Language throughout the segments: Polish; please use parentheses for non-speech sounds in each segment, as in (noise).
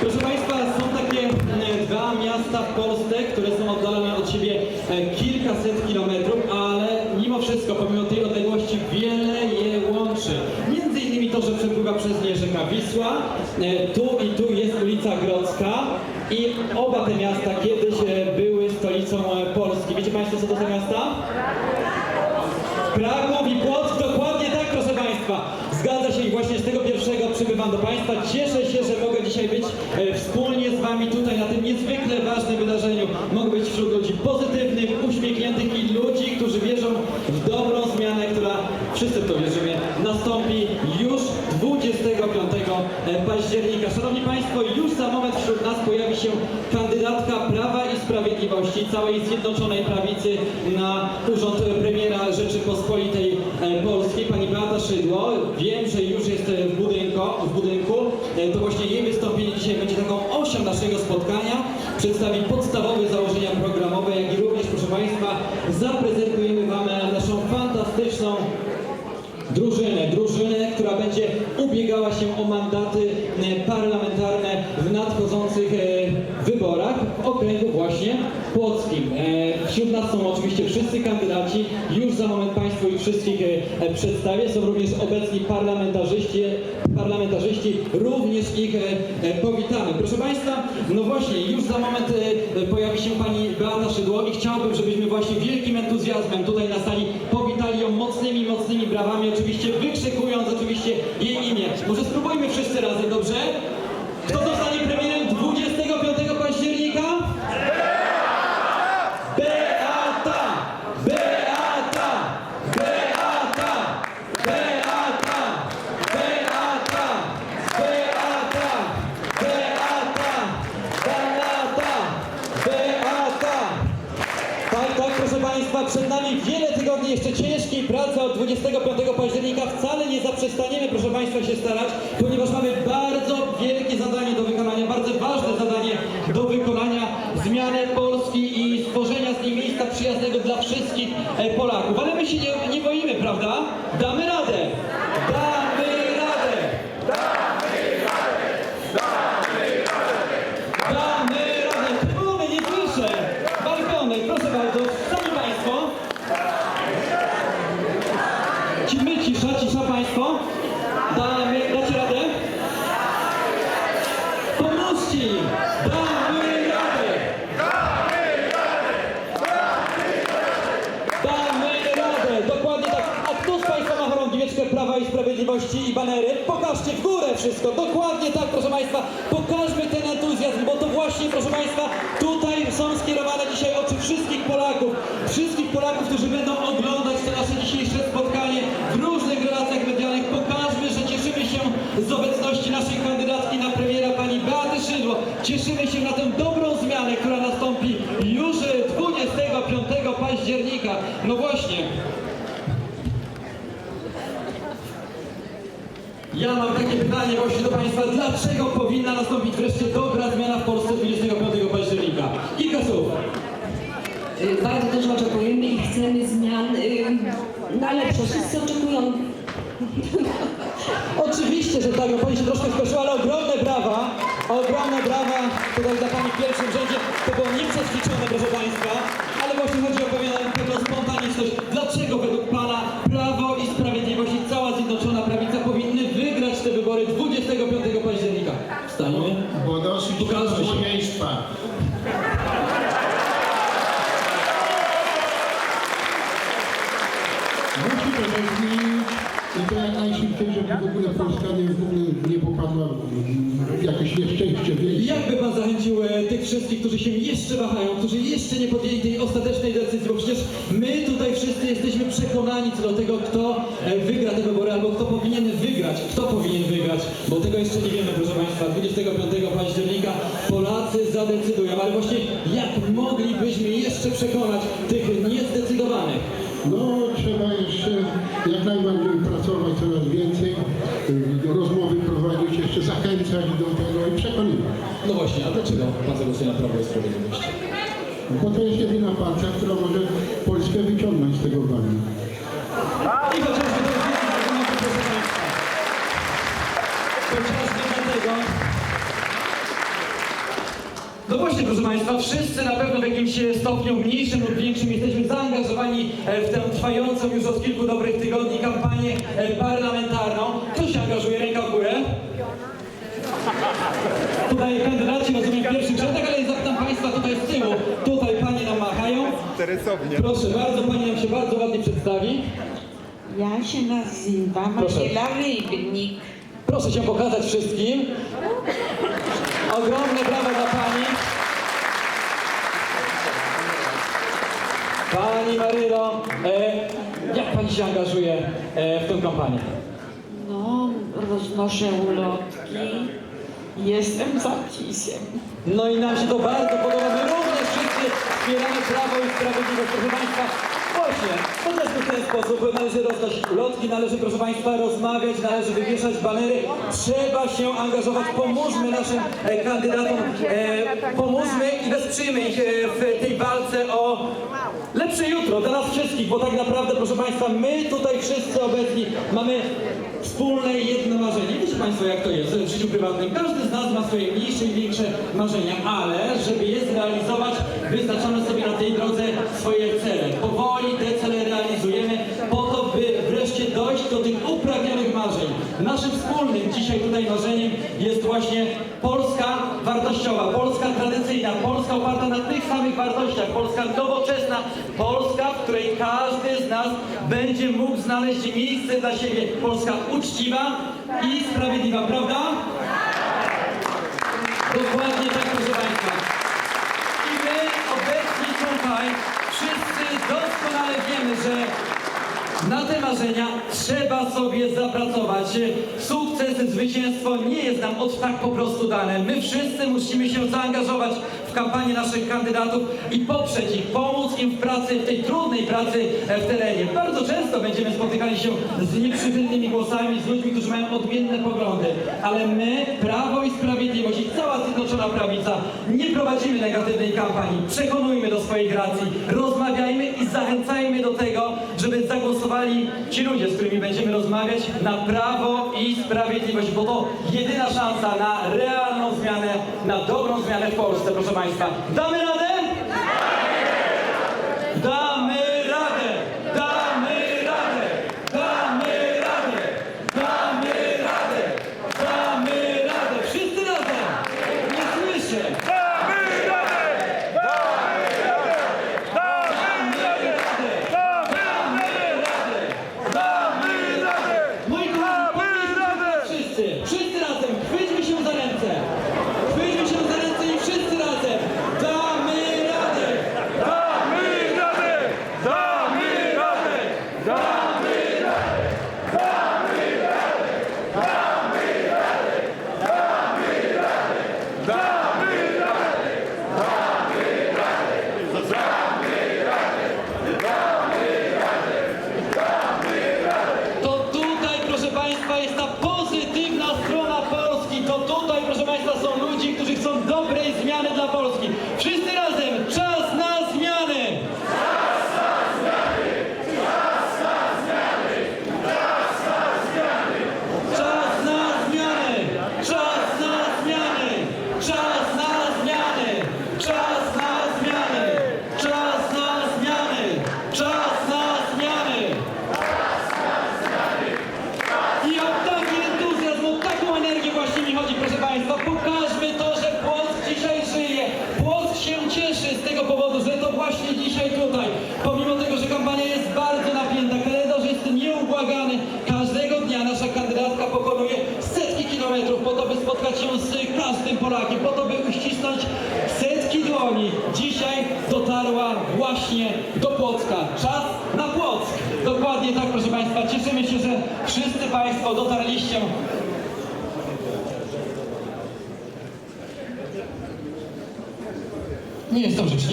Proszę Państwa, są takie e, dwa miasta w Polsce, które są oddalone od siebie e, kilkaset kilometrów, ale mimo wszystko, pomimo tej odległości, wiele je łączy. Między innymi to, że przepływa przez nie rzeka Wisła, e, tu i tu jest ulica Grodzka i oba te miasta kiedyś były stolicą Polski. Wiecie Państwo, co to za miasta? Kraków i Płock, dokładnie tak, proszę Państwa. Zgadza się i właśnie z tego pierwszego przybywam do Państwa. Cieszę się, że mogę dzisiaj być e, wspólnie z Wami tutaj na tym niezwykle ważnym wydarzeniu. Mogę być wśród ludzi pozytywnych, uśmiechniętych i ludzi, którzy wierzą w dobrą zmianę, która, wszyscy w to wierzymy, nastąpi już 25 e, października. Szanowni Państwo, już za moment wśród nas pojawi się kandydatka Prawa i Sprawiedliwości, całej Zjednoczonej Prawicy na urząd premiera Rzeczypospolitej e, Polskiej, pani Beata Szydło. Wiem, że już jest w budynku, w budynku. E, To właśnie jej wystąpienie dzisiaj będzie taką osią naszego spotkania. Przedstawi podstawowe założenia programowe, jak i również, proszę Państwa, zaprezentujemy Wam naszą fantastyczną drużynę, drużynę, która będzie ubiegała się o mandaty e, parlamentarne w nadchodzących e, wyborach w okręgu właśnie płockim. Wśród nas są oczywiście wszyscy kandydaci, wszystkich e, przedstawię. Są również obecni parlamentarzyści, parlamentarzyści również ich e, e, powitamy. Proszę Państwa, no właśnie, już za moment pojawi się Pani Beata Szydło i chciałbym, żebyśmy właśnie wielkim entuzjazmem tutaj na sali powitali ją mocnymi, mocnymi brawami, oczywiście wykrzykując oczywiście jej imię. Może spróbujmy wszyscy razem, dobrze? Kto zostanie premierem 25 października? Jeszcze ciężkiej pracy od 25 października. Wcale nie zaprzestaniemy, proszę Państwa, się starać, ponieważ mamy bardzo wielkie zadanie do wykonania, bardzo ważne zadanie do wykonania zmiany Polski i stworzenia z niej miejsca przyjaznego dla wszystkich e, Polaków. Ale my się nie, nie boimy, prawda? Damy radę! Damy radę! Damy radę! Trybuny, nie słyszę! Balkony, proszę bardzo, sami Państwo. Ci my, cisza, cisza Państwo. Damy, dacie radę? Pomóżcie im! Damy radę! Damy radę! Dokładnie tak. A kto z Państwa ma chorągieweczkę Prawa i Sprawiedliwości i banery? Pokażcie w górę wszystko. Dokładnie tak, proszę Państwa. Pokażmy ten entuzjazm, bo to właśnie, proszę Państwa, tutaj są skierowane dzisiaj oczy wszystkich Polaków. Wszystkich Polaków, którzy będą oglądać Ja mam takie pytanie właśnie do Państwa. Dlaczego powinna nastąpić wreszcie dobra zmiana w Polsce 25 października? Kilka słów. Y, Bardzo dużo oczekujemy i chcemy zmian y, na lepsze. Wszyscy oczekują. (laughs) Oczywiście, że tak, bo Pani się troszkę spieszyła, ale ogromne brawa, ogromne brawa tutaj za Pani w pierwszym rzędzie. To było nieprzećwiczone, proszę Państwa, ale właśnie chodzi o pewną spontaniczność. Dlaczego według Musimy to i to najszybciej, żeby w ogóle Polska nie, nie popadła w jakieś nieszczęście wielkie. Jak by Pan zachęcił e, tych wszystkich, którzy się jeszcze wahają, którzy jeszcze nie podjęli tej ostatecznej decyzji, bo przecież my tutaj wszyscy jesteśmy przekonani co do tego, kto e, wygra te wybory, albo kto powinien wygrać, kto powinien wygrać, bo tego jeszcze nie wiemy, proszę Państwa. 25 października Polacy zadecydują, ale właśnie jak moglibyśmy jeszcze przekonać tych niezdecydowanych? No trzeba jeszcze jak najbardziej pracować coraz więcej, y, rozmowy prowadzić, jeszcze zachęcać do tego i przekonywać. No właśnie, a dlaczego Pan zagłosuje na Prawo i Sprawiedliwość? Bo to jest jedyna partia, która może Polskę wyciągnąć z tego bagna. No właśnie, proszę Państwa, wszyscy na pewno w jakimś stopniu mniejszym lub większym jesteśmy zaangażowani e, w tę trwającą już od kilku dobrych tygodni kampanię e, parlamentarną. Kto się angażuje? Ręka w górę. Tutaj kandydaci, rozumiem, w pierwszych rzędach, ale zapytam Państwa tutaj z tyłu. Tutaj Panie nam machają. Interesownie. Proszę bardzo, Pani nam się bardzo ładnie przedstawi. Ja się nazywam Proszę. Rybnik. Proszę się pokazać wszystkim. Ogromne brawa dla Pani. Marylo, e, jak Pani się angażuje e, w tę kampanię? No, roznoszę ulotki. Jestem za PiSem. No i nam się to bardzo podoba. My również wszyscy wspieramy Prawo i Sprawiedliwość. Proszę Państwa, właśnie, w ten sposób należy rozdać ulotki, należy, proszę Państwa, rozmawiać, należy wywieszać banery. Trzeba się angażować. Pomóżmy naszym e, kandydatom, e, pomóżmy i wesprzyjmy ich e, w tej walce o lepsze jutro dla nas wszystkich, bo tak naprawdę, proszę Państwa, my tutaj wszyscy obecni mamy wspólne jedno marzenie. Wiecie Państwo, jak to jest w życiu prywatnym. Każdy z nas ma swoje mniejsze i większe marzenia, ale żeby je zrealizować, wyznaczamy sobie na tej drodze swoje cele. Powoli te cele realizujemy po to, by wreszcie dojść do tych upragnionych marzeń. Naszym wspólnym dzisiaj tutaj marzeniem jest właśnie Polska wartościowa, Polska tradycyjna, Polska oparta na tych samych wartościach, Polska nowoczesna, Polska, w której każdy z nas będzie mógł znaleźć miejsce dla siebie. Polska uczciwa i sprawiedliwa, prawda? Dokładnie tak, proszę Państwa. I my obecni tutaj wszyscy doskonale wiemy, że na te marzenia trzeba sobie zapracować. Sukces, zwycięstwo nie jest nam od tak po prostu dane. My wszyscy musimy się zaangażować kampanię naszych kandydatów i poprzeć ich, pomóc im w pracy, w tej trudnej pracy e, w terenie. Bardzo często będziemy spotykali się z nieprzychylnymi głosami, z ludźmi, którzy mają odmienne poglądy, ale my, Prawo i Sprawiedliwość i cała Zjednoczona Prawica nie prowadzimy negatywnej kampanii. Przekonujmy do swojej racji, rozmawiajmy i zachęcajmy do tego, żeby zagłosowali ci ludzie, z którymi będziemy rozmawiać na Prawo i Sprawiedliwość, bo to jedyna szansa na realną zmianę, na dobrą zmianę w Polsce, proszę Państwa. Damy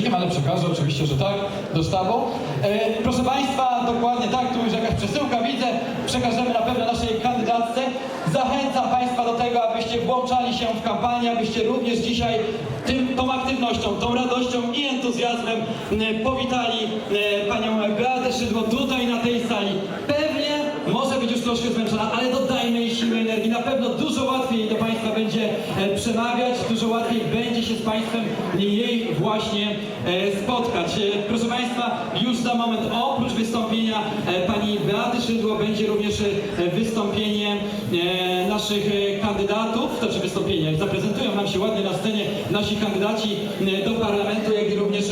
rzecznikiem, ale przekażę oczywiście, że tak, do sztabu. E, proszę Państwa, dokładnie tak, tu już jakaś przesyłka widzę, przekażemy na pewno naszej kandydatce. Zachęcam Państwa do tego, abyście włączali się w kampanię, abyście również dzisiaj tym, tą aktywnością, tą radością i entuzjazmem powitali e, Panią Beatę Szydło tutaj na tej sali. Pewnie może być już troszkę zmęczona, ale dodajmy jej siły, energii. Na pewno dużo łatwiej do Państwa będzie e, przemawiać, dużo łatwiej będzie się z Państwem jej właśnie e, spotkać. E, Proszę Państwa, już za moment oprócz wystąpienia pani Beaty Szydło będzie również wystąpienie naszych kandydatów, znaczy wystąpienie, zaprezentują nam się ładnie na scenie nasi kandydaci do parlamentu, jak i również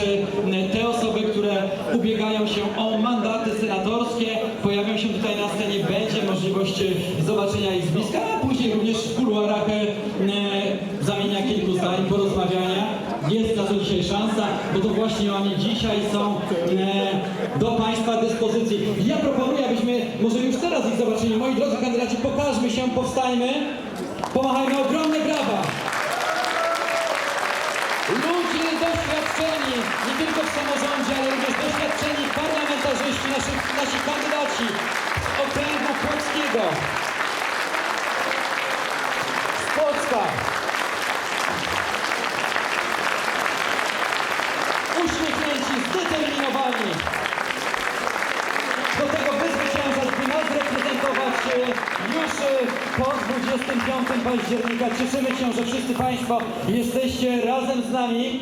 października. Cieszymy się, że wszyscy Państwo jesteście razem z nami.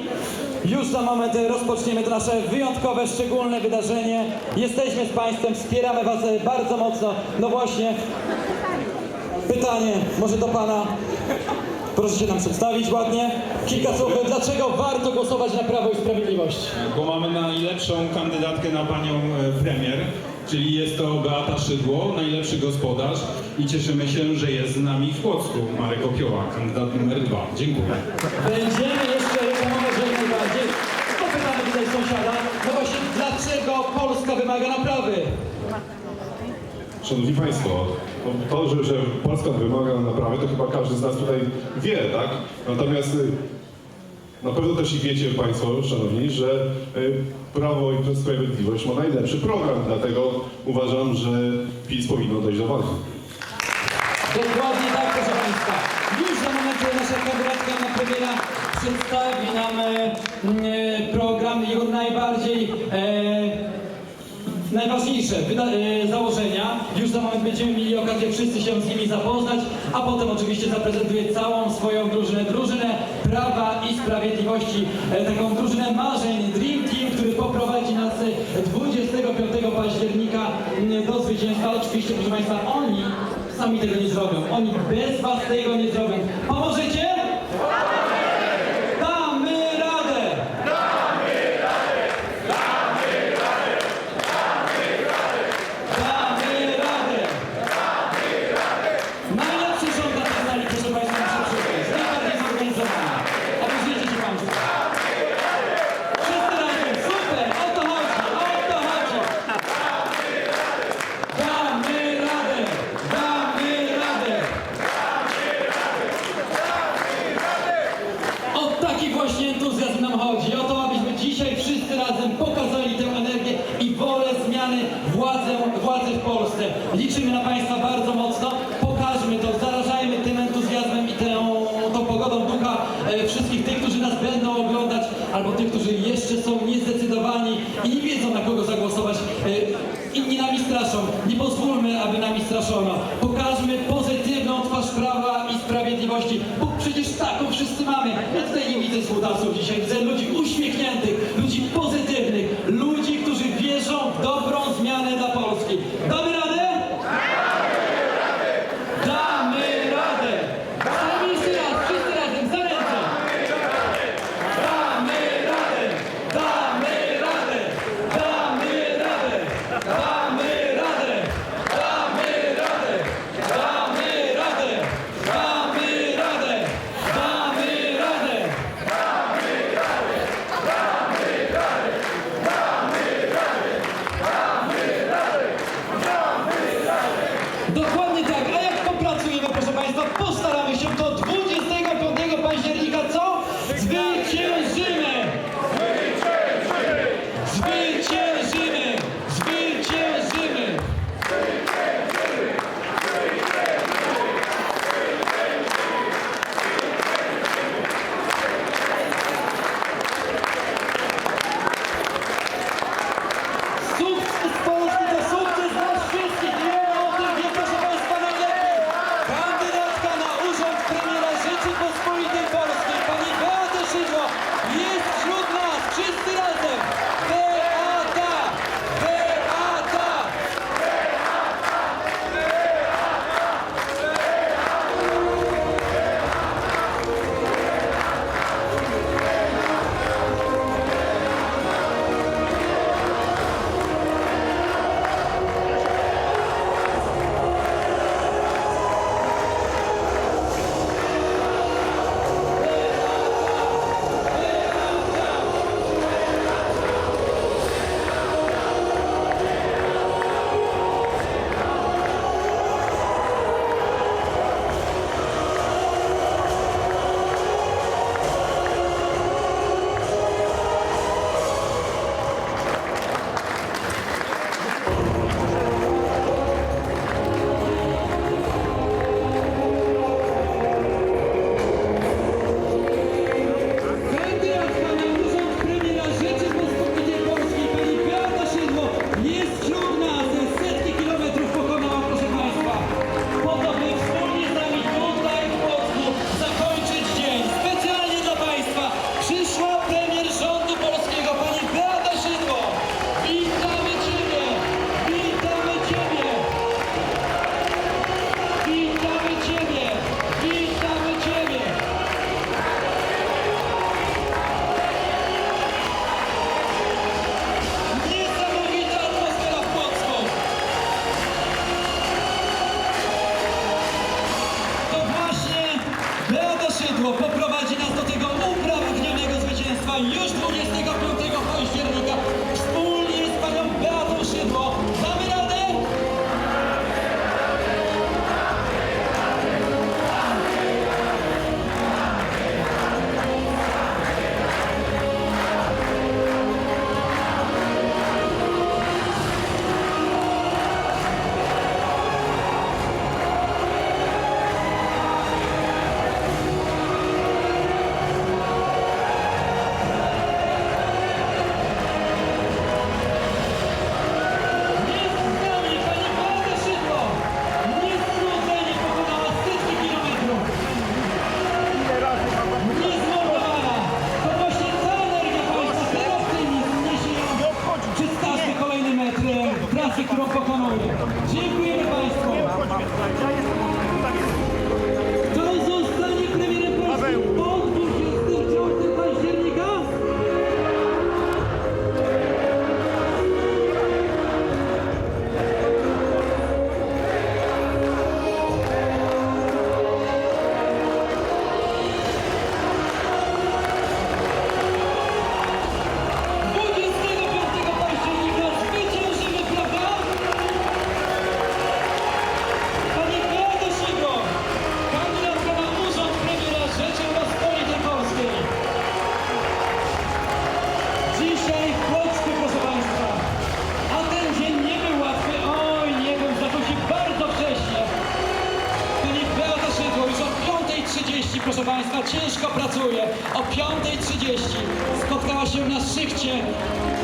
Już za moment rozpoczniemy to nasze wyjątkowe, szczególne wydarzenie. Jesteśmy z Państwem, wspieramy Was bardzo mocno. No właśnie, pytanie może do Pana. Proszę się nam przedstawić ładnie. Kilka słów, dlaczego warto głosować na Prawo i Sprawiedliwość? bo mamy najlepszą kandydatkę na panią e, premier, czyli jest to Beata Szydło, najlepszy gospodarz i cieszymy się, że jest z nami w Płocku Marek Opioła, kandydat numer dwa. Dziękuję. Będziemy jeszcze reklamować jak najbardziej. Popytamy tutaj sąsiada, no właśnie dlaczego Polska wymaga naprawy? Szanowni Państwo, to, że, że Polska wymaga naprawy, to chyba każdy z nas tutaj wie, tak? Natomiast y, na pewno też i wiecie Państwo, Szanowni, że y, Prawo i Sprawiedliwość ma najlepszy program, dlatego uważam, że PiS powinno dojść do walki. Dokładnie tak, proszę Państwa. Już za moment nasza kandydatka na premiera przedstawi nam e, e, program i najbardziej e, najważniejsze e, założenia. Już za moment będziemy mieli okazję wszyscy się z nimi zapoznać, a potem oczywiście zaprezentuje całą swoją drużynę, drużynę Prawa i Sprawiedliwości, e, taką drużynę marzeń, Dream Team, który poprowadzi nas e, 25 października m, do zwycięstwa. Oczywiście, proszę Państwa, oni sami tego nie zrobią. Oni bez Was tego nie zrobią. Pomożecie? współpracą dzisiaj. Widzę ludzi uśmiechniętych,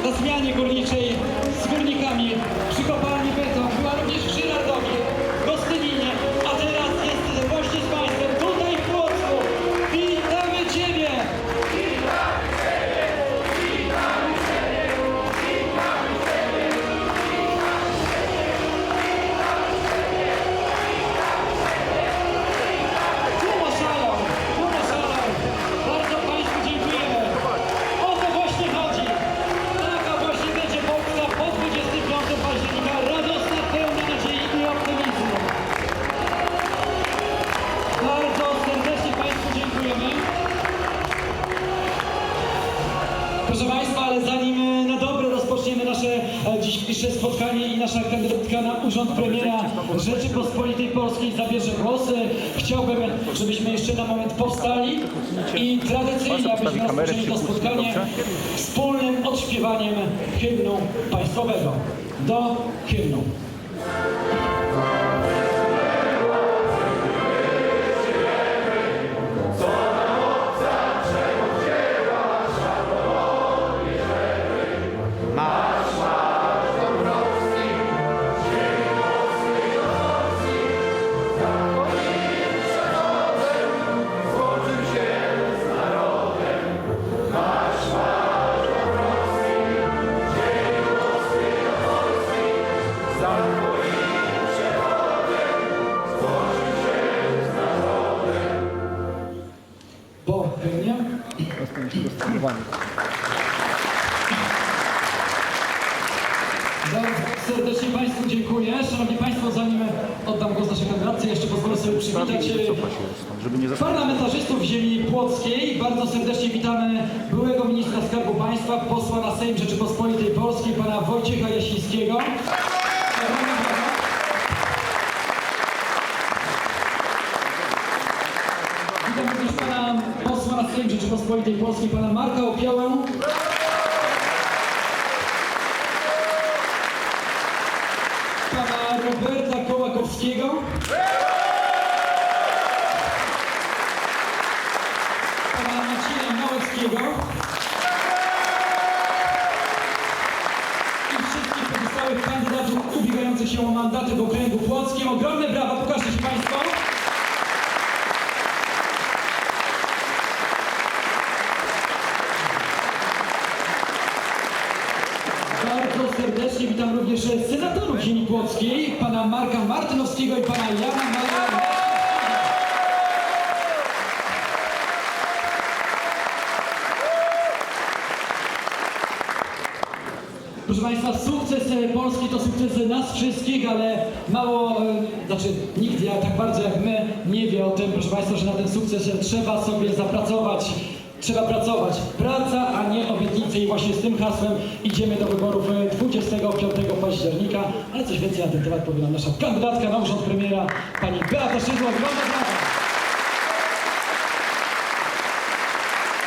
na zmianie górniczej z górnikami przy kopalni beton. Była również w Żyrardowie, Proszę Państwa, ale zanim e, na dobre rozpoczniemy nasze e, dzisiejsze spotkanie i nasza kandydatka na urząd premiera Rzeczypospolitej Polskiej zabierze głos, chciałbym, żebyśmy jeszcze na moment powstali i tradycyjnie, abyśmy rozpoczęli to spotkanie wspólnym odśpiewaniem hymnu państwowego. Do hymnu. Rzeczypospolitej Polskiej, pana Marka Opiołę. pana Roberta Kołakowskiego. Pana Macieja Małeckiego. I wszystkich pozostałych kandydatów ubiegających się o mandaty w okręgu płockim. Ogromne brawa, pokażcie się Państwo. Bardzo serdecznie witam również senatorów ziemi płockiej, pana Marka Martynowskiego i pana Jana Maria. Proszę Państwa, sukces e, Polski to sukces nas wszystkich, ale mało, e, znaczy nikt ja tak bardzo jak my nie wie o tym, proszę Państwa, że na ten sukces trzeba sobie zapracować. Trzeba pracować. Praca, a nie obietnice i właśnie z tym hasłem idziemy do wyborów e, 25 października, ale coś więcej na ten temat powie nam nasza kandydatka na urząd premiera, pani Beata Szydło.